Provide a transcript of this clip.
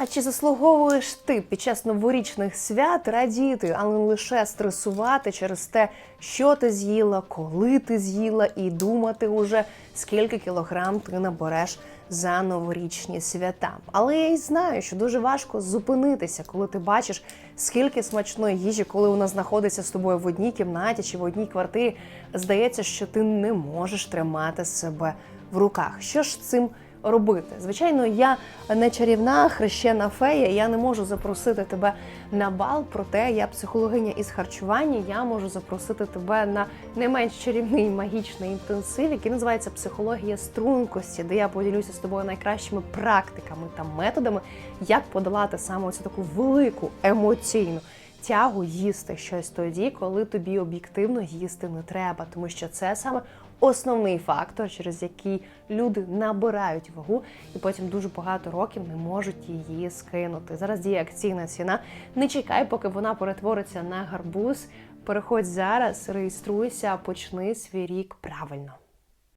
А чи заслуговуєш ти під час новорічних свят радіти, а не лише стресувати через те, що ти з'їла, коли ти з'їла, і думати уже, скільки кілограм ти набереш за новорічні свята? Але я й знаю, що дуже важко зупинитися, коли ти бачиш, скільки смачної їжі, коли вона знаходиться з тобою в одній кімнаті чи в одній квартирі. Здається, що ти не можеш тримати себе в руках. Що ж цим? Робити. Звичайно, я не чарівна хрещена фея, я не можу запросити тебе на бал, проте я психологиня із харчування. Я можу запросити тебе на не менш чарівний магічний інтенсив, який називається психологія стрункості, де я поділюся з тобою найкращими практиками та методами, як подолати саме цю таку велику емоційну. Тягу їсти щось тоді, коли тобі об'єктивно їсти не треба, тому що це саме основний фактор, через який люди набирають вагу і потім дуже багато років не можуть її скинути. Зараз діє акційна ціна. Не чекай, поки вона перетвориться на гарбуз. Переходь зараз, реєструйся, почни свій рік правильно.